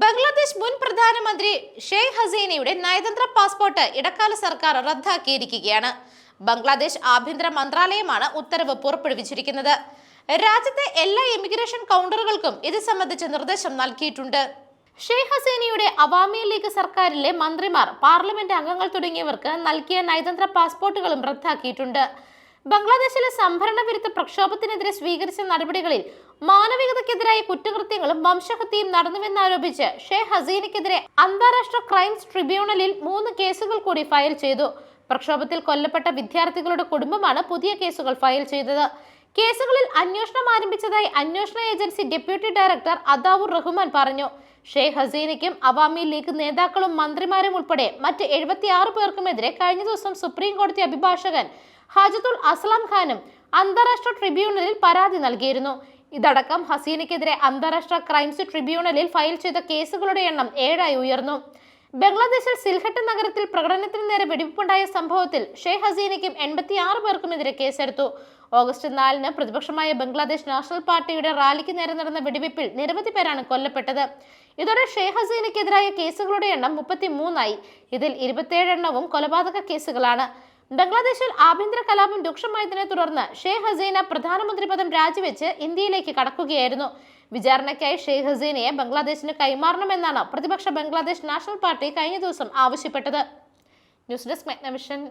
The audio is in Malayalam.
ബംഗ്ലാദേശ് മുൻ പ്രധാനമന്ത്രി ഷെയ്ഖ് ഹസീനയുടെ നയതന്ത്ര പാസ്പോർട്ട് ഇടക്കാല സർക്കാർ റദ്ദാക്കിയിരിക്കുകയാണ്. ബംഗ്ലാദേശ് ആഭ്യന്തര മന്ത്രാലയമാണ് ഉത്തരവ് പുറപ്പെടുവിച്ചിരിക്കുന്നത്. രാജ്യത്തെ എല്ലാ ഇമിഗ്രേഷൻ കൗണ്ടറുകൾക്കും ഇത് സംബന്ധിച്ച് നിർദ്ദേശം നൽകിയിട്ടുണ്ട്. ഷെയ്ഖ് ഹസീനയുടെ അവാമി ലീഗ് സർക്കാരിലെ മന്ത്രിമാർ പാർലമെന്റ് അംഗങ്ങൾ തുടങ്ങിയവർക്ക് നൽകിയ നയതന്ത്ര പാസ്പോർട്ടുകളും റദ്ദാക്കിയിട്ടുണ്ട്. ബംഗ്ലാദേശിലെ സംഭരണ വിരുദ്ധ പ്രക്ഷോഭത്തിനെതിരെ സ്വീകരിച്ച നടപടികളിൽ മാനവികതയ്ക്കെതിരായ കുറ്റകൃത്യങ്ങളും വംശഹത്യയും നടന്നുവെന്നാരോപിച്ച് ഷെയ്ഖ് ഹസീനയ്ക്കെതിരെ അന്താരാഷ്ട്ര ക്രൈംസ് ട്രിബ്യൂണലിൽ മൂന്ന് കേസുകൾ കൂടി ഫയൽ ചെയ്തു. പ്രക്ഷോഭത്തിൽ കൊല്ലപ്പെട്ട വിദ്യാർത്ഥികളുടെ കുടുംബമാണ് പുതിയ കേസുകൾ ഫയൽ ചെയ്തത്. കേസുകളിൽ അന്വേഷണം ആരംഭിച്ചതായി അന്വേഷണ agency deputy director Adaur Rahman പറഞ്ഞു. ഷെയ്ഖ് ഹസീനയ്ക്കും അവാമി ലീഗ് നേതാക്കളും മന്ത്രിമാരും ഉൾപ്പെടെ മറ്റ് എഴുപത്തിയാറ് പേർക്കുമെതിരെ കഴിഞ്ഞ ദിവസം സുപ്രീം കോടതി അഭിഭാഷകൻ ഹജത്തുൽ അസ്ലാം ഖാനും അന്താരാഷ്ട്ര ട്രിബ്യൂണലിൽ പരാതി നൽകിയിരുന്നു. ഇതടക്കം ഹസീനയ്ക്കെതിരെ അന്താരാഷ്ട്ര ക്രൈംസ് ട്രിബ്യൂണലിൽ ഫയൽ ചെയ്ത കേസുകളുടെ എണ്ണം ഏഴായി ഉയർന്നു. ബംഗ്ലാദേശിൽ സിൽഹട്ട് നഗരത്തിൽ പ്രകടനത്തിന് നേരെ വെടിവെപ്പുണ്ടായ സംഭവത്തിൽ ഷെയ്ഖ് ഹസീനയ്ക്കും എൺപത്തിയാറ് പേർക്കുമെതിരെ കേസെടുത്തു. ഓഗസ്റ്റ് നാലിന് പ്രതിപക്ഷമായ ബംഗ്ലാദേശ് നാഷണൽ പാർട്ടിയുടെ റാലിക്ക് നേരെ നടന്ന വെടിവെപ്പിൽ നിരവധി പേരാണ് കൊല്ലപ്പെട്ടത്. ഇതോടെ ഷെയ്ഖ് ഹസീനയ്ക്കെതിരായ കേസുകളുടെ എണ്ണം മുപ്പത്തി മൂന്നായി ഇതിൽ ഇരുപത്തിയേഴ് എണ്ണവും കൊലപാതക കേസുകളാണ്. ബംഗ്ലാദേശിൽ ആഭ്യന്തര കലാപം രൂക്ഷമായതിനെ തുടർന്ന് ഷെയ്ഖ് ഹസീന പ്രധാനമന്ത്രി പദം രാജിവെച്ച് ഇന്ത്യയിലേക്ക് കടക്കുകയായിരുന്നു. വിചാരണയ്ക്കായി ഷെയ്ഖ് ഹസീനയെ ബംഗ്ലാദേശിന് കൈമാറണമെന്നാണ് പ്രതിപക്ഷ ബംഗ്ലാദേശ് നാഷണൽ പാർട്ടി കഴിഞ്ഞ ദിവസം ആവശ്യപ്പെട്ടത്. News desk Meghnavision.